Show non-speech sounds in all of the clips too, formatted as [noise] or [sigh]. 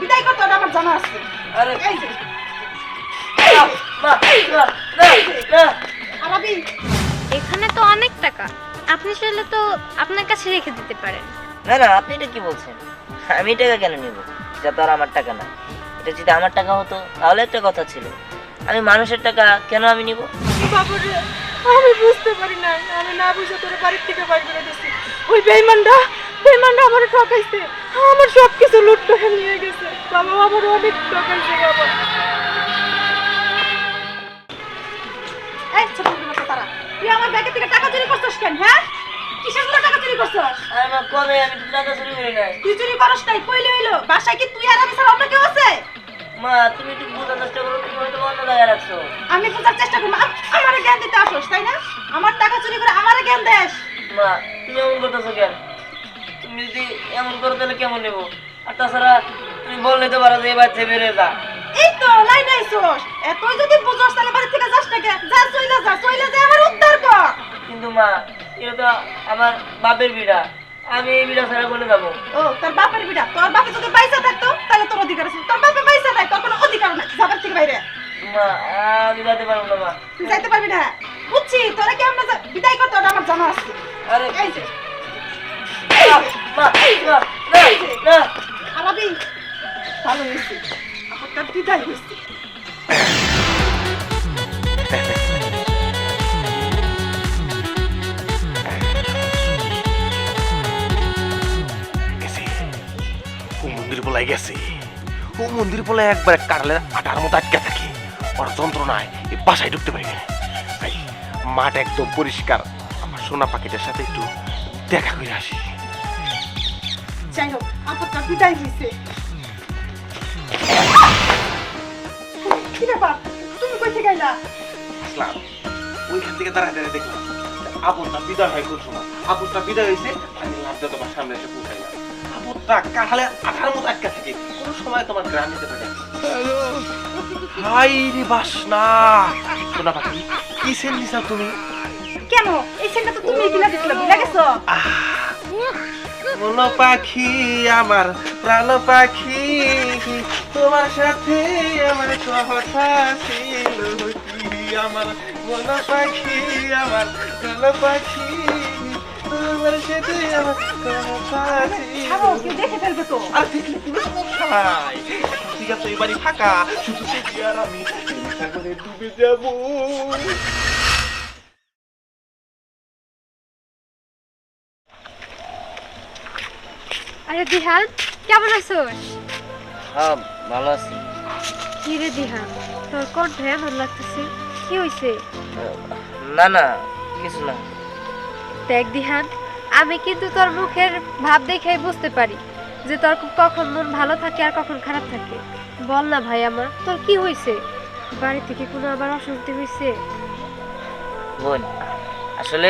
বিদায় করতে হবে আমার জানা আছে। আরে। এই যে। আরাবি এখানে তো অনেক টাকা। আপনি চাইলে তো আপনার কাছে রেখে দিতে পারেন। না না আপনি এটা কি বলছেন? আমি টাকা কেন নিব? এটা তো আর আমার টাকা না। এটা যদি আমার টাকা হতো তাহলে একটা কথা ছিল। আমি মানুষের টাকা কেন আমি নিব? বাবুরে আমি বুঝতে পারি না আমি না বুঝে তোর বাড়ির থেকে বাইর করে দিচ্ছি ওই বেইমানটা বেইমানটা আমার ঠকাইছে। আমার সব কিছু লুট করে নিয়ে গেছে। বাবা আমার অনেক ঠকাইছে বাবা এই ছোট ছোট তারা তুই আমার ব্যাগে থেকে টাকা চুরি করছিস কেন হ্যাঁ? কিসের জন্য টাকা চুরি করছিস? আরে কবে? আমি টাকা চুরি করি নাই। তুই চুরি করস নাই কইলে হইল বাসায় কি তুই আর আমি ছাড়া অন্য কেউ আছে? মা তুমি একটু বোঝার চেষ্টা করো তুমি হয়তো অন্য জায়গায় রাখছো। আমি বোঝার চেষ্টা করব আমার জ্ঞান দিতে আসোস তাই না? আমার টাকা চুরি করে আমার জ্ঞান দেশ মা তুমি এমন করতেছো কেন? তুমি যদি এমন করো তাহলে কেমন নেব? আর তাছাড়া তুমি বললে তো পারো যে এবার থেকে বেরোয় যা। এই তো লাই নাই সোস এতই যদি বুঝোস তাহলে বাড়ি থেকে যাস না কেন যা চইলা যা চইলা যা আমার উদ্ধার কর। কিন্তু মা এটা তো আমার বাপের বিড়া। আমি এই বিড়া ছাড়া কোনে যাব? ও তোর বাপের বিটা তোর বাপে যদি পয়সা থাকতো তাহলে তোর অধিকার আছে। তোর বাপে পয়সা নাই তোর কোনো অধিকার নাই। যাবার থেকে বাইরে। মা আমি যেতে পারব না মা। তুই যাইতে পারবি না। বুঝছি তোরা কি আমরা বিদায় করতে আমার জানা আছে। আরে এই যে। ভালো মন্দির বলাই গেছে। ও মন্দির বলে একবার কাটলে আটার মতো আটকে থাকে। ওর যন্ত্রণায় এই বাসায় ঢুকতে পারি না মাঠ একদম পরিষ্কার। আমার সোনা পাখিটার সাথে একটু দেখা করে আসি। যাই হোক তার বিদায় হয়েছে কি ব্যাপার তুমি কই থেকে আইলা আসলাম ওইখান থেকে দাঁড়ায় দাঁড়ায় দেখলাম আপনটা বিদায় হয় কোন সময় বিদায় হয়েছে আমি লাভটা তোমার সামনে এসে পৌঁছাইলাম আপনটা কাঠালে আঠার মতো আটকা থাকে কোন সময় তোমার গ্রাম নিতে পারে হাই রে বাসনা সোনা পাখি কি সেল নিছা তুমি কেন এই সেনটা তো তুমি কিনা দিছিল গেছো মন পাখি আমার প্রাণ পাখি? তোমার সাথে আমার কথা ছিল কি? আমার মন পাখি আমার প্রাণ পাখি। তোমার সাথে আমার কথা ছিল। দেখে ফেলবে তো। আর দেখলে ঠিক আছে এবারই ফাঁকা। শুধু আর আমি সাগরে ডুবে যাব। আরে দিহান কেমন আছোস হ্যাঁ ভালো আছি। কি রে দিহান তোর কণ্ঠে এমন লাগতেছে কি হইছে? না না কিছু না। দেখ দিহান আমি কিন্তু তোর মুখের ভাব দেখেই বুঝতে পারি যে তোর কখন মন ভালো থাকে আর কখন খারাপ থাকে। বল না ভাই আমার তোর কি হয়েছে বাড়ি থেকে কোনো আবার অশান্তি হয়েছে বোন আসলে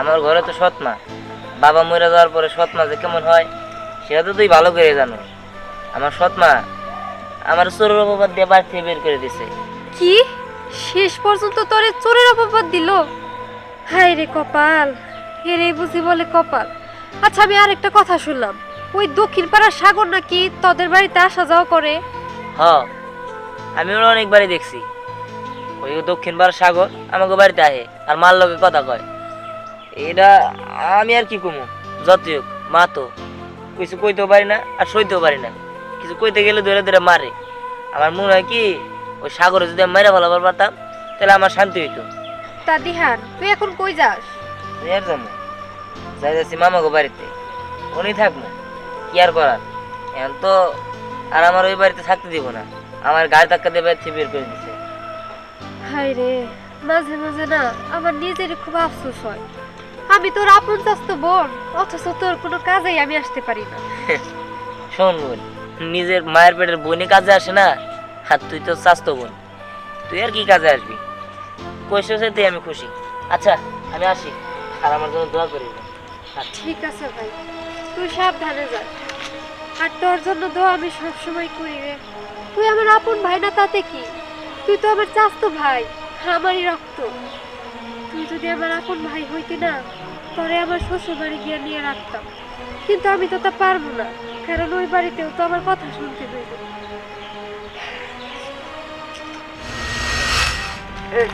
আমার ঘরে তো সৎ মা। বাবা মরে যাওয়ার পরে সৎ মা যে কেমন হয়? সেটা তো তুই ভালো করে জানো আমার সৎ মা আমার চোরের অপবাদ দিয়ে বাড়ি থেকে বের করে দিছে। কি? শেষ পর্যন্ত তোরে চোরের অপবাদ দিল? হায় রে কপাল হেরে বুঝি বলে কপাল। আচ্ছা আমি আর একটা কথা শুনলাম। ওই দক্ষিণ পাড়ার সাগর নাকি তোদের বাড়িতে আসা যাওয়া করে? হ আমি ওরা অনেকবারই দেখছি। ওই দক্ষিণ বার সাগর আমাকে বাড়িতে আহে আর মার লগে কথা কয়। এটা আমি আর কি কমু? যতই হোক মা তো। কিছু কইতেও পারি না আর সইতেও পারি না। কিছু কইতে গেলে ধরে ধরে মারে। আমার মনে হয় কি ওই সাগরে যদি আমি মাইরা ভালো পারতাম তাহলে আমার শান্তি হইতো। তা দিহান তুই এখন কই যাস? আর যাব যাই যাচ্ছি মামাকে বাড়িতে। উনি থাকব কি আর করার? এখন তো আর আমার ওই বাড়িতে থাকতে দিব না। আমার গাড়ি ধাক্কা দিয়ে বাড়ি বের করে দিছে। হায় রে মাঝে মাঝে না আমার নিজেরই খুব আফসোস হয়। আমি তোর আপন চাস্ত বোন অথচ তোর কোনো কাজেই আমি আসতে পারি না। শোন বোন নিজের মায়ের পেটের বোনই কাজে আসে না আর তুই তো স্বাস্থ্য বোন। তুই আর কি কাজে আসবি? কৈশো সাথে আমি খুশি। আচ্ছা আমি আসি আর আমার জন্য দোয়া করি আচ্ছা। ঠিক আছে ভাই তুই সাবধানে যা। আর তোর জন্য দোয়া আমি সবসময় করি রে। তুই আমার আপন ভাই না তাতে কি? তুই তো আমার চাস্তো ভাই আমারই রক্ত। তুই যদি আমার আপন ভাই হইতি না তরে আমার শ্বশুর বাড়ি গিয়ে নিয়ে রাখতাম। কিন্তু আমি তো তা পারব না কারণ ওই বাড়িতেও তো আমার কথা শুনতে হইব।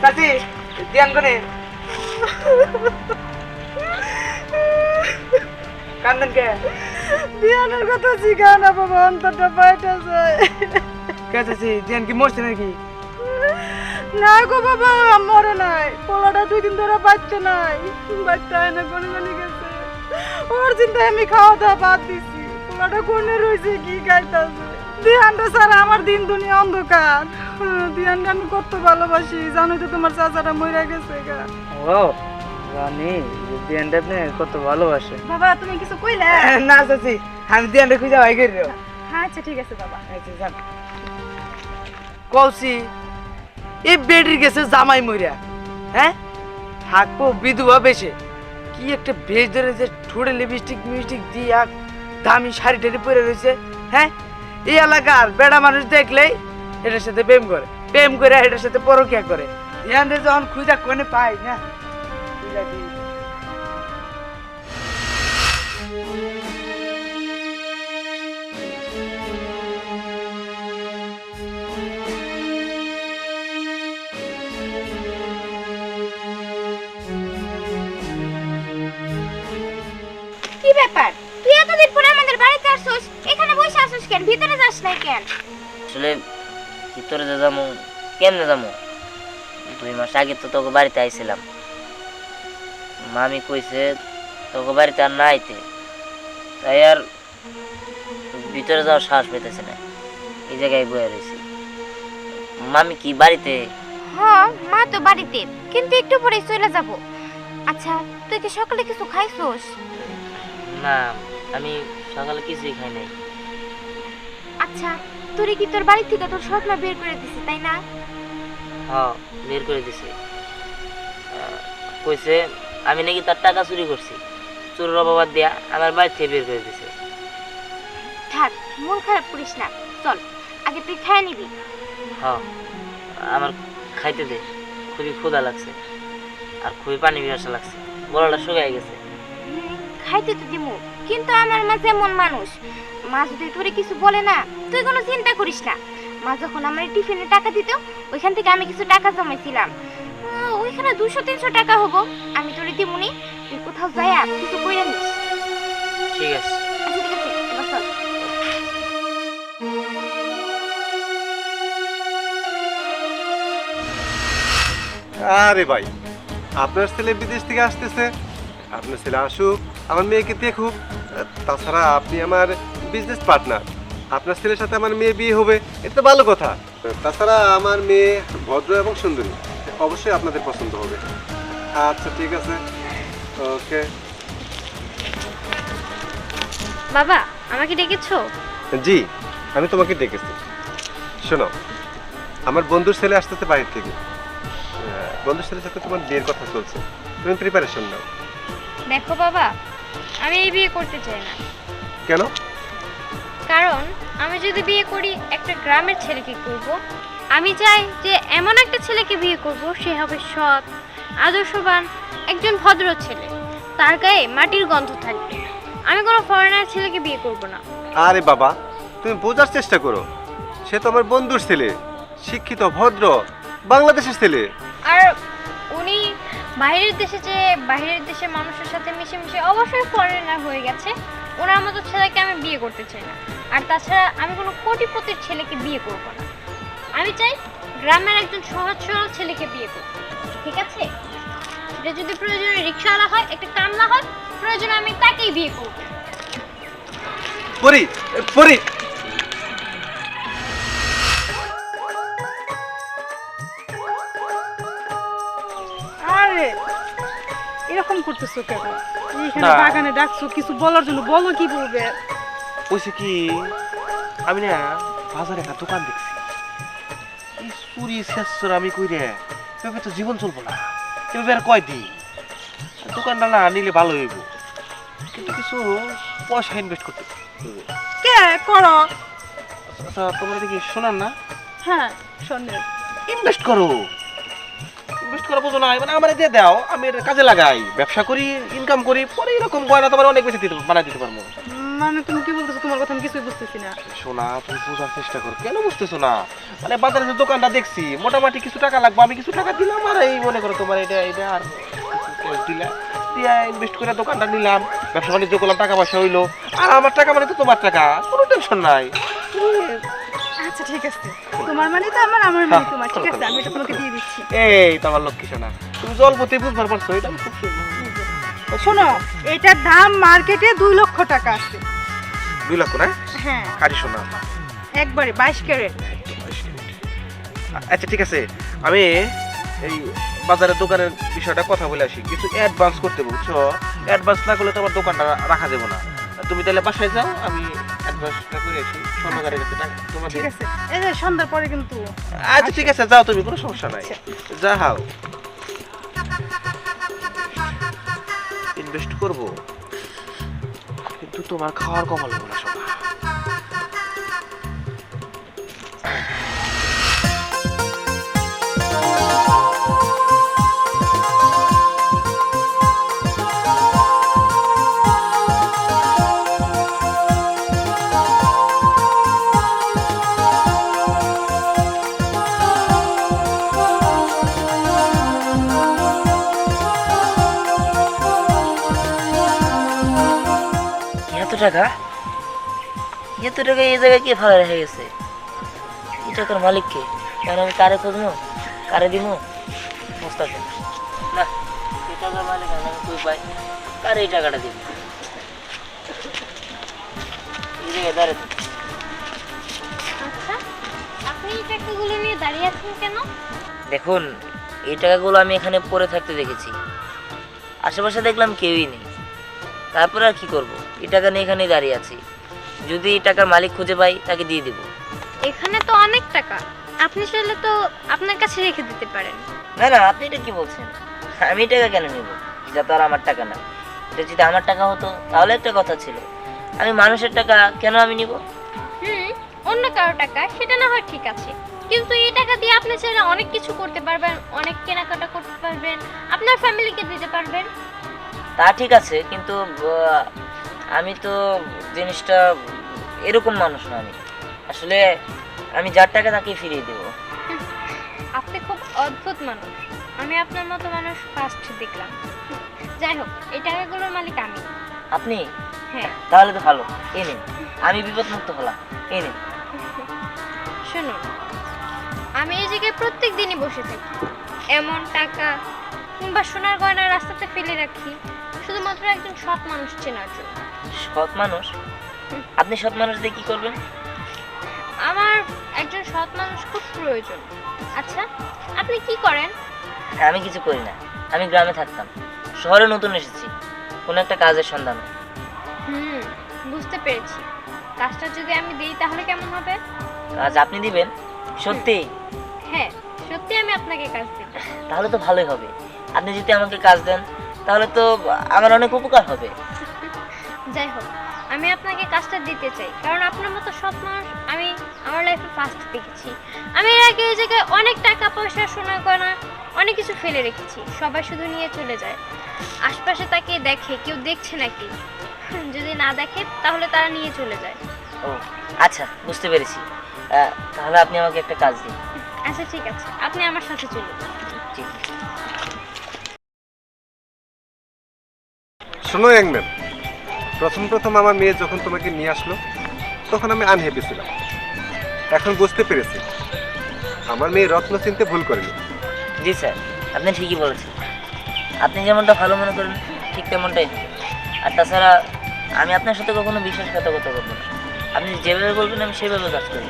চাচি ধ্যান করে কান্দন কে? কথা জিগা না বাবা অন্তরটা বাইটা যায়। কে চাচি ধ্যান কি মরছে নাকি? না গো বাবা মরে নাই। পোলাটা দুই দিন ধরে বাচ্চা নাই। বাচ্চা হয় না গনে গনে গেছে। ওর চিন্তায় আমি খাওয়া দাওয়া বাদ দিছি। পোলাটা গনে রয়েছে কি গাইতাছে দিহানটা স্যার আমার দিন দুনিয়া অন্ধকার। দিহানটা আমি কত ভালোবাসি। জানোই তো তোমার চাচাটা মরে গেছে গা। ও জানি ধ্যানটা আপনি কত ভালোবাসে। বাবা তুমি কিছু কইলে? [laughs] না চাচি আমি ধ্যানটা খুঁজে ভাই করি হ্যাঁ আচ্ছা ঠিক আছে বাবা। কলসি এই বেডির গেছে জামাই মরিয়া হ্যাঁ? থাকব বিধবা বেশে। কি একটা বেশ ধরে যে ঠোঁটে লিপস্টিক মিষ্টিক দিয়ে এক দামি শাড়ি টাড়ি পরে রয়েছে হ্যাঁ? এই এলাকার বেড়া মানুষ দেখলেই এটার সাথে প্রেম করে প্রেম করে এটার সাথে পরকিয়া করে। ধ্যান দিয়ে যখন খুঁজা কোনে পাই না, খুঁজা দিই। কেন? ভিতরে যাস নাই কেন? আসলে ভিতরে যে যাব কেমনে যাব? দুই মাস আগে তো তোকে বাড়িতে আইছিলাম। মামি কইছে তোকে বাড়িতে আর না আইতে। তাই আর ভিতরে যাওয়ার সাহস পেতেছে না। এই জায়গায় বয়ে রয়েছি। মামি কি বাড়িতে? হ্যাঁ মা তো বাড়িতে কিন্তু একটু পরে চলে যাব। আচ্ছা তুই কি সকালে কিছু খাইছস? না আমি সকালে কিছুই খাই নাই। আচ্ছা তোরে কি তোর বাড়ি থেকে তোর স্বপ্ন বের করে দিছে তাই না? হ বের করে দিছে। কইছে আমি নাকি তার টাকা চুরি করছি। চুরির অবাবাদ দিয়া আমার বাড়ি থেকে বের করে দিছে। থাক মন খারাপ করিস না। চল আগে তুই খেয়ে নিবি। হ আমার খাইতে দে। খুবই ক্ষুধা লাগছে। আর খুবই পানি পিয়াসা লাগছে। গলাটা শুকাই গেছে। খাইতে তো দিমু কিন্তু আমার মা যেমন মানুষ। মা যদি তোরে কিছু বলে না তুই কোনো চিন্তা করিস না। মা যখন আমার টিফিনে টাকা দিত ওইখান থেকে আমি কিছু টাকা জমাইছিলাম। ওইখানে দুশো তিনশো টাকা হব। আমি তোরে দিমুনি তুই কোথাও যাই কিছু কইরা নিস। ঠিক আছে। আচ্ছা ঠিক আছে এবার চল। আরে ভাই আপনার ছেলে বিদেশ থেকে আসতেছে। আপনার ছেলে আসুক আমার মেয়েকে দেখুক। তাছাড়া আপনি আমার বিজনেস পার্টনার আপনার ছেলের সাথে আমার মেয়ে বিয়ে হবে এটা তো ভালো কথা। তাছাড়া আমার মেয়ে ভদ্র এবং সুন্দরী অবশ্যই আপনাদের পছন্দ হবে। আচ্ছা ঠিক আছে। ওকে। বাবা আমাকে ডেকেছো? জি আমি তোমাকে ডেকেছি। শোনো আমার বন্ধুর ছেলে আসতেছে বাইরে থেকে। বন্ধুর ছেলের সাথে তোমার বিয়ের কথা চলছে। তুমি প্রিপারেশন নাও। দেখো বাবা আমি এই বিয়ে করতে চাই না। কেন? কারণ আমি যদি বিয়ে করি একটা গ্রামের ছেলেকে করব। আমি চাই যে এমন একটা ছেলেকে বিয়ে করব সে হবে সৎ আদর্শবান একজন ভদ্র ছেলে। তার গায়ে মাটির গন্ধ থাকবে। আমি কোনো ফরেনার ছেলেকে বিয়ে করব না। আরে বাবা তুমি বোঝার চেষ্টা করো। সে তো আমার বন্ধুর ছেলে শিক্ষিত ভদ্র বাংলাদেশের ছেলে। আর উনি বাইরের দেশে যে বাইরের দেশের মানুষের সাথে মিশে মিশে অবশ্যই ফরেনার হয়ে গেছে। ওনার মতো ছেলেকে আমি বিয়ে করতে চাই না। আর তাছাড়া আমি কোনো কোটিপতির ছেলেকে বিয়ে করব না। আমি চাই গ্রামের একজন সহজ সরল ছেলেকে বিয়ে করব। ঠিক আছে? সেটা যদি প্রয়োজনে রিক্সাওয়ালা হয়, একটা কামলা হয়, প্রয়োজনে আমি তাকেই বিয়ে করব। পরি পরি এরকম করতেছো কেন? এখানে না। বাগানে ডাকছো কিছু বলার জন্য বলো কি বলবে? কইছে কি আমি না বাজারে একটা দোকান দেখছি। এই চুরি শেষর আমি কই রে এভাবে তো জীবন চলবো না। এভাবে আর কয় দিন দোকানটা না নিলে ভালো হইব। কিন্তু কিছু পয়সা ইনভেস্ট করতে হবে। কে? করো। আচ্ছা তোমরা দেখি শোনার না? হ্যাঁ শোনের ইনভেস্ট করো। করা বোঝো না মানে আমার দিয়ে দাও আমি এটা কাজে লাগাই ব্যবসা করি ইনকাম করি পরে এরকম গয়না তোমার অনেক বেশি দিতে বানাই দিতে পারব। মানে তুমি কি বলতেছো? তোমার কথা আমি কিছুই বুঝতেছি না। শোনা তুমি বোঝার চেষ্টা করো কেন বুঝতেছো না? মানে বাজারে যে দোকানটা দেখছি মোটামুটি কিছু টাকা লাগবে আমি কিছু টাকা দিলাম আর এই মনে করো তোমার এটা এটা আর কিছু দিলা দিয়া ইনভেস্ট করে দোকানটা নিলাম ব্যবসা বাণিজ্য করলাম টাকা পয়সা হইল। আর আমার টাকা মানে তো তোমার টাকা কোনো টেনশন নাই। আচ্ছা ঠিক আছে। তোমার মানে তো আমার আমার মানে তোমার ঠিক আছে আমি এটা তোমাকে দিয়ে দিচ্ছি। এই তো আমার লক্ষ্মী শোনা তুমি জলপতি বুঝবার পারছ এটা খুব সুন্দর। শোনো এটার দাম মার্কেটে দুই লক্ষ টাকা আছে। দুই লক্ষ না? হ্যাঁ। কারি শোনা। একবারে বাইশ ক্যারেট। আচ্ছা ঠিক আছে। আমি এই বাজারের দোকানের বিষয়টা কথা বলে আসি। কিছু অ্যাডভান্স করতে বুঝছ অ্যাডভান্স না করলে তো আমার দোকানটা রাখা যাবে না। তুমি তাহলে বাসায় যাও আমি অ্যাডভান্সটা করে আসি। স্বর্ণকারের কাছে টাকা তোমার ঠিক আছে। এই যে সন্ধ্যার পরে কিন্তু আচ্ছা ঠিক আছে যাও তুমি কোনো সমস্যা নাই। যা হাও। ইনভেস্ট করব। কিন্তু তোমার খাওয়ার কমাল না শোনা টাকা এই জায়গায় কে ফালা রেখে গেছে। এই টাকার মালিক কে কেন আমি কারে খুঁজবো? কারে দিব? মোস্তাকে না। এই টাকার মালিক আমি আমি পাই কারে এই টাকাটা দিব? এই জায়গায় দাঁড়িয়ে আচ্ছা আপনি এই টাকাগুলো নিয়ে দাঁড়িয়ে আছেন কেন? দেখুন এই টাকাগুলো আমি এখানে পড়ে থাকতে দেখেছি। আশেপাশে দেখলাম কেউই নেই। তারপর আর কি করব? এই টাকা নিয়ে এখানেই দাঁড়িয়ে আছি। যদি টাকার মালিক খুঁজে পাই তাকে দিয়ে দেবো। এখানে তো অনেক টাকা। আপনি চাইলে তো আপনার কাছে রেখে দিতে পারেন। না না আপনি এটা কি বলছেন? আমি টাকা কেন নেব? এটা তো আর আমার টাকা না। এটা যদি আমার টাকা হতো তাহলে একটা কথা ছিল। আমি মানুষের টাকা কেন আমি নিব? হুম অন্য কারও টাকা সেটা না হয় ঠিক আছে। কিন্তু এই টাকা দিয়ে আপনি চাইলে অনেক কিছু করতে পারবেন অনেক কেনাকাটা করতে পারবেন আপনার ফ্যামিলিকে দিতে পারবেন। তা ঠিক আছে কিন্তু আমি তো জিনিসটা এরকম মানুষ না আমি। আসলে আমি যার টাকা তাকে ফিরিয়ে দেবো। [laughs] আপনি খুব অদ্ভুত মানুষ। আমি আপনার মতো মানুষ ফার্স্ট দেখলাম। যাই হোক এই টাকাগুলোর মালিক আমি। আপনি? হ্যাঁ। তাহলে তো ভালো। এই নিন। আমি বিপদমুক্ত হলাম। এই নিন। [laughs] শুনুন আমি এই জায়গায় প্রত্যেক দিনই বসে থাকি। এমন টাকা কিংবা সোনার গয়না রাস্তাতে ফেলে রাখি শুধুমাত্র একজন সৎ মানুষ চেনার জন্য। সৎ মানুষ? আপনি সৎ মানুষ দিয়ে কি করবেন? আমার একজন সৎ মানুষ খুব প্রয়োজন। আচ্ছা আপনি কি করেন? আমি কিছু করি না। আমি গ্রামে থাকতাম। শহরে নতুন এসেছি। কোনো একটা কাজের সন্ধানে। হুম বুঝতে পেরেছি। কাজটা যদি আমি দিই তাহলে কেমন হবে? কাজ আপনি দিবেন? সত্যি? হ্যাঁ সত্যি আমি আপনাকে কাজ দেব। তাহলে তো ভালোই হবে। আপনি যদি আমাকে কাজ দেন তাহলে তো আমার অনেক উপকার হবে। যাই হোক আমি আপনাকে কাজটা দিতে চাই কারণ আপনার মতো সৎ মানুষ আমি আমার লাইফে ফার্স্ট দেখেছি। আমি এর আগে এই জায়গায় অনেক টাকা পয়সা সোনা গয়না অনেক কিছু ফেলে রেখেছি সবাই শুধু নিয়ে চলে যায়। আশপাশে তাকে দেখে কেউ দেখছে নাকি? যদি না দেখে তাহলে তারা নিয়ে চলে যায়। ও আচ্ছা বুঝতে পেরেছি। আহ, তাহলে আপনি আমাকে একটা কাজ দিন। আচ্ছা ঠিক আছে। আপনি আমার সাথে চলুন। ঠিক আছে। শোনো ইয়াংম্যান প্রথম প্রথম আমার মেয়ে যখন তোমাকে নিয়ে আসলো তখন আমি আনহ্যাপি ছিলাম। এখন বুঝতে পেরেছি আমার মেয়ে রত্ন চিনতে ভুল করেনি। জি স্যার আপনি ঠিকই বলেছেন। আপনি যেমনটা ভালো মনে করেন ঠিক তেমনটাই আর তাছাড়া আমি আপনার সাথে কখনো বিশ্বাসঘাতকতা করব না। আপনি যেভাবে বলবেন আমি সেভাবে কাজ করব।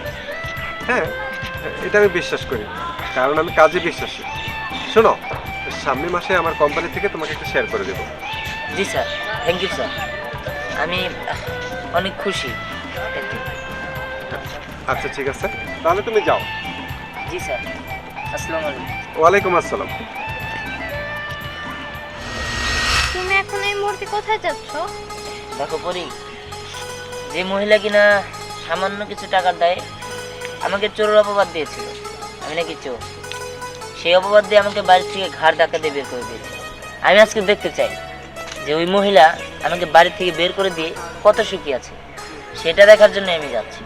হ্যাঁ এটা আমি বিশ্বাস করি কারণ আমি কাজে বিশ্বাসী। শোনো সামনের মাসে আমার কোম্পানি থেকে তোমাকে একটা শেয়ার করে দেবো। Ji sir thank you sir আমি অনেক খুশি। আচ্ছা ঠিক আছে। তাহলে তুমি যাও। জি স্যার। আসসালামু আলাইকুম। ওয়ালাইকুম আসসালাম। তুমি এখন এই মুহূর্তে কোথায় যাচ্ছ? দেখো পরি যে মহিলা কিনা সামান্য কিছু টাকা দেয় আমাকে চোরের অপবাদ দিয়েছিল। আমি নাকি চোর। সেই অপবাদ দিয়ে আমাকে বাড়ি থেকে ঘাড় ডাকা দিয়ে বের করে দিয়েছিল আমি আজকে দেখতে চাই। যে ওই মহিলা আমাকে বাড়ি থেকে বের করে দিয়ে কত সুখী আছে সেটা দেখার জন্য আমি যাচ্ছি।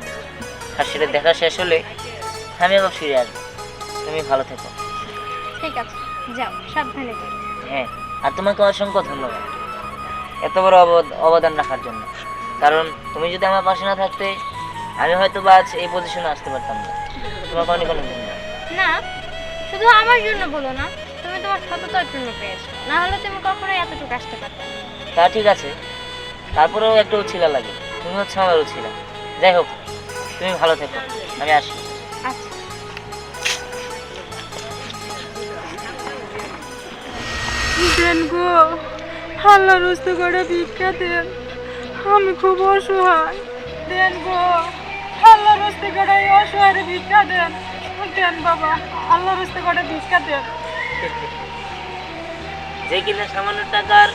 আর সেটা দেখা শেষ হলে আমি আবার ফিরে আসব। তুমি ভালো থেকো। ঠিক আছে যাও সাবধানে হ্যাঁ আর তোমাকে অসংখ্য ধন্যবাদ। এত বড় অবদ- অবদান রাখার জন্য। কারণ তুমি যদি আমার পাশে না থাকতে আমি হয়তো বা আজ এই পজিশনে আসতে পারতাম না। তোমাকে অনেক অনেক ধন্যবাদ। না শুধু আমার জন্য বলো না। তুমি তোমার সততার জন্য পেয়েছ। না হলে তুমি কখনোই এতটুকু আসতে পারতে না। তা ঠিক আছে। তারপরেও একটা উছিলা লাগে। তুমি হচ্ছে আমার উছিলা যাই হোক তুমি ভালো থেকো। আমি আসি। আচ্ছা। দেন গো আল্লাহ রস্তে করে ভিক্ষা দেন। আমি খুব অসহায়। দেন গো আল্লাহ রস্তে করে অসহায় ভিক্ষা দেন। দেন বাবা আল্লাহ রস্তে করে ভিক্ষা দেন। যে কিনা সামান্য টাকার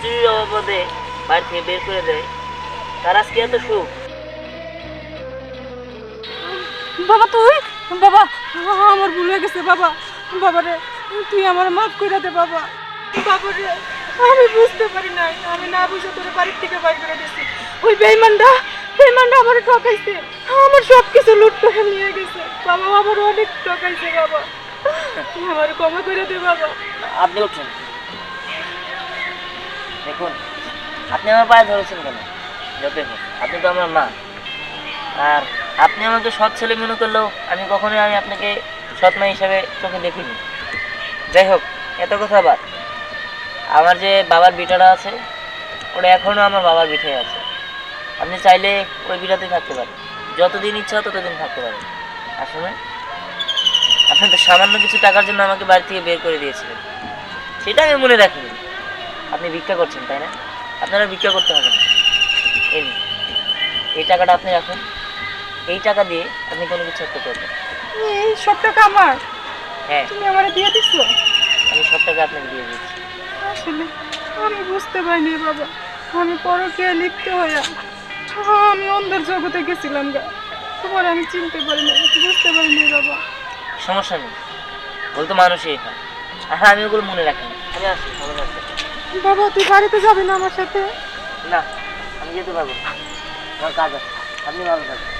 চুরির অবাবদে বাড়ি থেকে বের করে দেয়, তার আজকে এত সুখ। বাবা, তুই? বাবা, আমার ভুল হয়ে গেছে, বাবা। বাবা রে, তুই আমার মাফ করে দে, বাবা। বাবা রে, আমি বুঝতে পারি নাই, আমি না বুঝে তোর বাড়ির থেকে বাড়ি করে দিচ্ছি ওই বেইমানটা বেইমানটা আমার ঠকাইছে। আমার সব কিছু লুট করে নিয়ে গেছে। বাবা আমার অনেক ঠকাইছে, বাবা। আমার করে দে, বাবা। আপনি উঠুন দেখুন, আপনি আমার পায়ে ধরেছেন কেন? আপনি তো আমার মা। আর আপনি আমাকে সৎ ছেলে মনে করলেও আমি কখনোই আমি আপনাকে সৎ মা হিসাবে চোখে দেখিনি। যাই হোক, এত কথা বাদ। আমার যে বাবার বিটাটা আছে, ওটা এখনও আমার বাবার বিটাই আছে। আপনি চাইলে ওই বিটাতেই থাকতে পারেন। যতদিন ইচ্ছা ততদিন থাকতে পারেন। আসলে আপনি তো সামান্য কিছু টাকার জন্য আমাকে বাড়ি থেকে বের করে দিয়েছিলেন। সেটা আমি মনে রাখিনি। আপনি ভিক্ষা করছেন তাই না? আপনারা ভিক্ষা করতে হবে না। এই এই টাকাটা আপনি রাখুন। এই টাকা দিয়ে আপনি কোনো কিছু একটা করবেন। এই সব টাকা আমার? হ্যাঁ। তুমি আমার দিয়ে দিছো? আমি সব টাকা আপনাকে দিয়ে দিচ্ছি আসলে আমি বুঝতে পারিনি বাবা। আমি পরকে লিখতে হইয়া আমি অন্ধের জগতে গেছিলাম গা। তোমার আমি চিনতে পারিনি বুঝতে পারিনি বাবা। সমস্যা নেই। বলতো মানুষই হয় হ্যাঁ আমি ওগুলো মনে রাখি আমি আসি ভালো থাকবেন। বাবা তুই বাড়িতে যাবি না আমার সাথে? না আমি যেতে পারব না। আমার কাজ আছে। আপনি ভালো থাকবেন।